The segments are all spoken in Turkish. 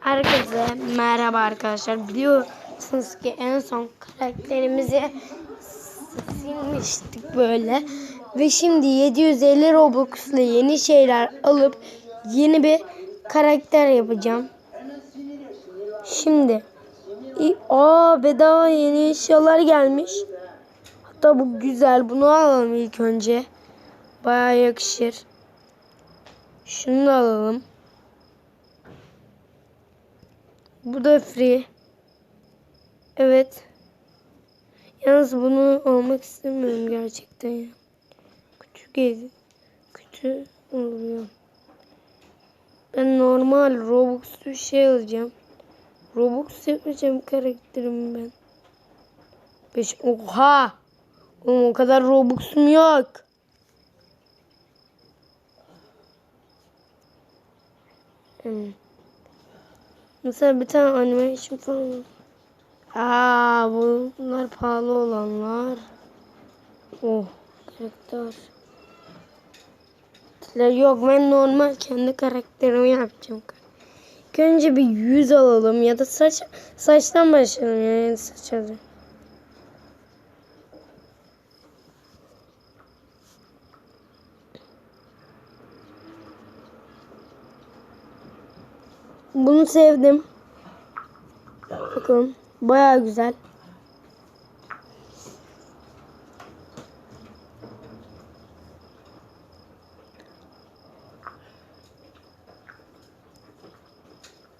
Herkese merhaba arkadaşlar. Biliyorsunuz ki en son karakterimizi silmiştik böyle. Ve şimdi 750 Robux ile yeni şeyler alıp yeni bir karakter yapacağım. Şimdi aa bedava yeni eşyalar gelmiş. Hatta bu güzel. Bunu alalım ilk önce. Baya yakışır. Şunu da alalım. Bu da free. Evet. Yalnız bunu almak istemiyorum gerçekten ya. Küçük ev. Kötü oluyor. Ben normal Robux bir şey alacağım. Robux yapacağım karakterimi ben. Beş. Oha! Oğlum o kadar Robux'um yok. Hmm. Mesela bir tane animation falan. Aa bunlar pahalı olanlar. Oh karakter. Yok ben normal kendi karakterimi yapacağım. İlk önce bir yüz alalım ya da saç saçtan başlayalım yani saç alalım. Bunu sevdim. Bakın baya güzel.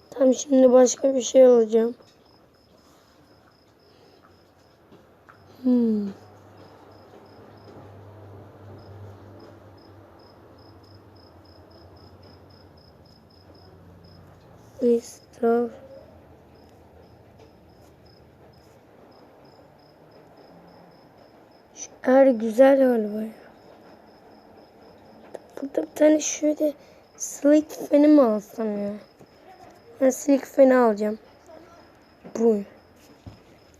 Tamam şimdi başka bir şey alacağım. Stuff. Şu er güzel galiba ya. Burada bir tane şöyle slick fan'i mi alsam ya? Ben slick fan'i alacağım. Bu.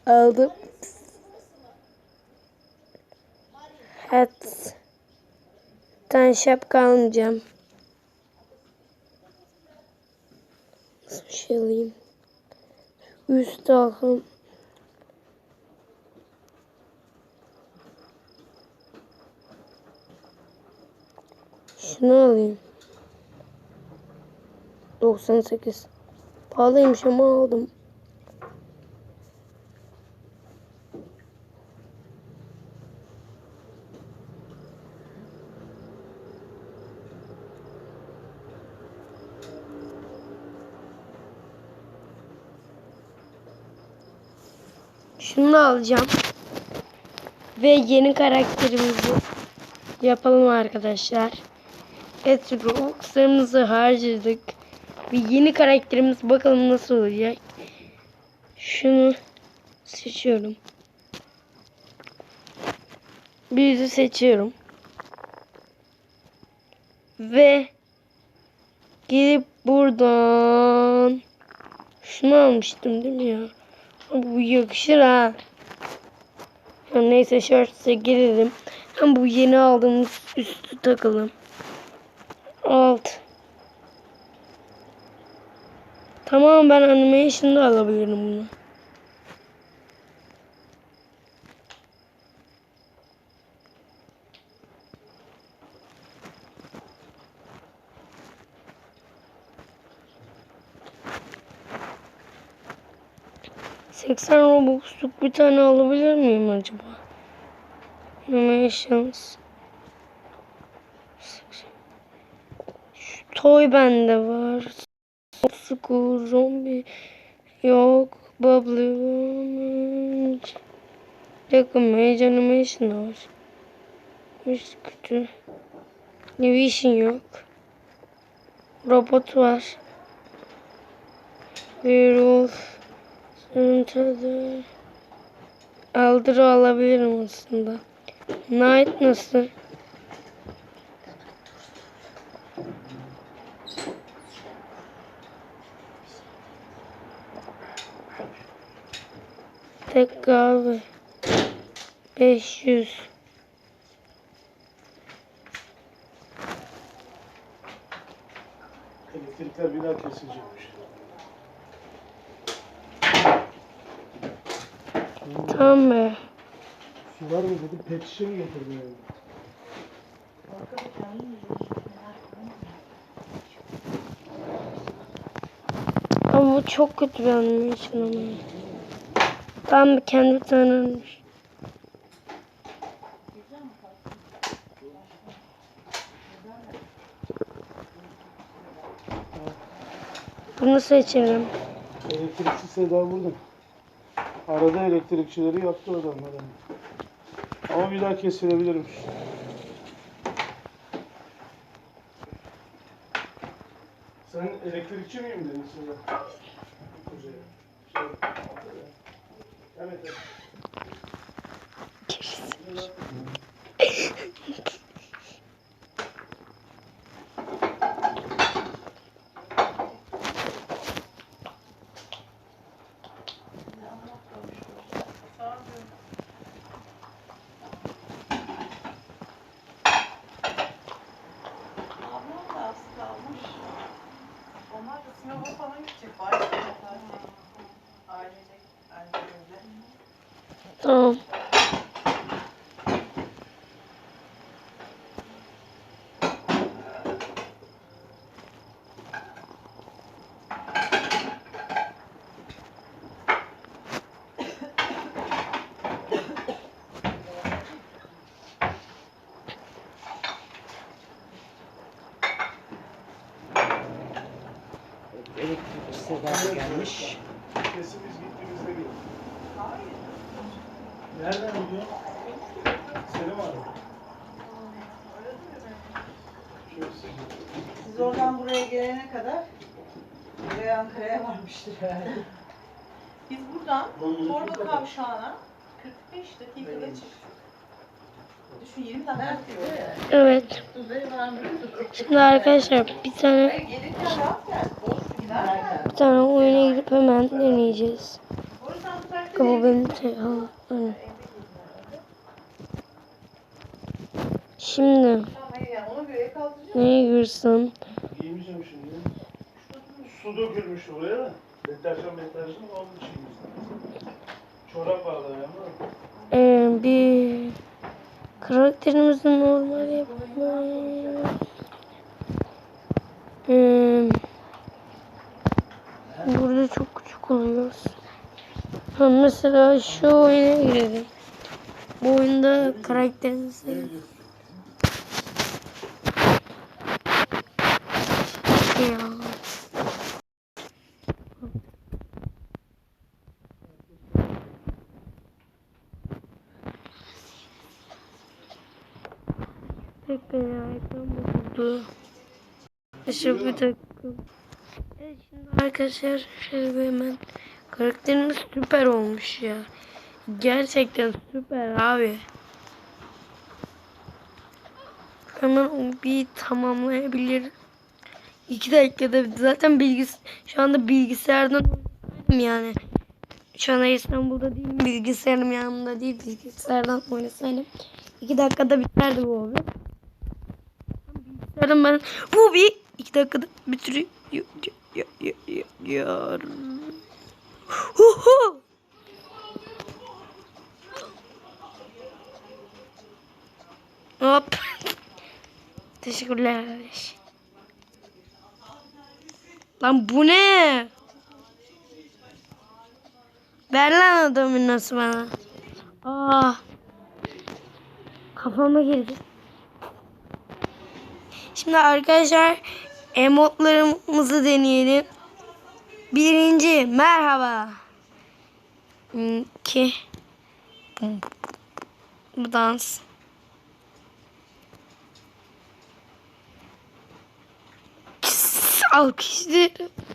Aldım. Hat. Bir tane şapka alacağım. Nasıl bir şey alayım? Üst alım. Şunu alayım. 98. Pahalıymış ama aldım. Şunu alacağım. Ve yeni karakterimizi yapalım arkadaşlar. Evet Robux'larımızı harcadık. Ve yeni karakterimiz bakalım nasıl olacak. Şunu seçiyorum. Bir yüzü seçiyorum. Ve gelip buradan şunu almıştım değil mi ya? Yakışır ha. Neyse şortsa girelim. Hem bu yeni aldığımız üstü takalım. Alt. Tamam ben animation'da alabilirim bunu. Seksen Robux'luk bir tane alabilir miyim acaba? Animations. Şu toy bende var. School zombie yok. Bubbly Woman. Dakika Mage Animation da var. Hiç kötü. Division yok. Robot var. Werewolf. Sınırtadı. Aldırı alabilirim aslında. Night nasıl? Tek kahve. 500. Elektrikler bir daha Tamam be. Su var mı dedim pet şişe mi getirdin yani? Ama bu çok kötü bir animasyon ama. Ben kendi tanırmış. Bunu seçelim. Elektrikçi Seda burada. Arada elektrikçileri yaptı adamlar. yani. Ama bir daha kesilebilirmiş. Sen elektrikçi miyim dedin? Kuzey. Şey, Evet. evet. Tamam. Elektrikçi Seda gelmiş. Nereden gidiyor? Selim abi. Şurası. Siz oradan buraya gelene kadar buraya Ankara'ya varmıştır herhalde. Biz buradan Torba Kavşağı'na 45 dakikada çıktık. Düşün 20 dakika sürüyor. Evet. Şimdi arkadaşlar bir tane Gelirken rahat gel. Boş giderken. bir tane oyuna girip hemen deneyeceğiz. O tarafta Bu benim telefonum. Hı. Şimdi neye girsem? Giyemeyeceğim şimdi. Su dökülmüş oraya da. Deterjan deterjan onun için. Çorap vardı ayağımda. Ee, bir karakterimizi normal yapalım. Ee, burada çok küçük oluyoruz. Ha, mesela şu oyuna girelim. Bu oyunda karakterimizi ya. Bekle ya ekran bozuldu. Arkadaşlar bir dakika. Şimdi arkadaşlar şöyle hemen karakterimiz süper olmuş ya. Gerçekten süper abi. Hemen bir tamamlayabilir. İki dakikada zaten bilgis şu anda bilgisayardan yani. Şu anda İstanbul'da değilim. Bilgisayarım yanımda değil. Bilgisayardan oynasaydım. iki dakikada biterdi bu hobi. Bilgisayardan ben bu bir iki dakikada bitiriyor. Hu. Hop. Teşekkürler kardeş. Lan bu ne? Ver lan adamın nasıl bana. Aa. Kafama girdi. Şimdi arkadaşlar emotlarımızı deneyelim. Birinci merhaba. İki. Bu dans. Alkışlıyorum.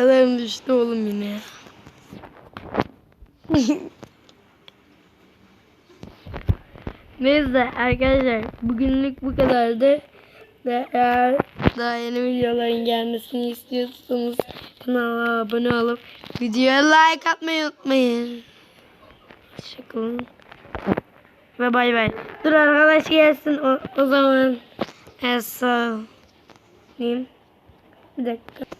Alarm düştü oğlum yine. Neyse arkadaşlar bugünlük bu kadardı. Ve eğer Daha yeni videoların gelmesini istiyorsanız kanala abone olup videoya like atmayı unutmayın. Hoşçakalın. Ve bay bay. Dur arkadaş gelsin o, o zaman. Diyeyim. Bir dakika.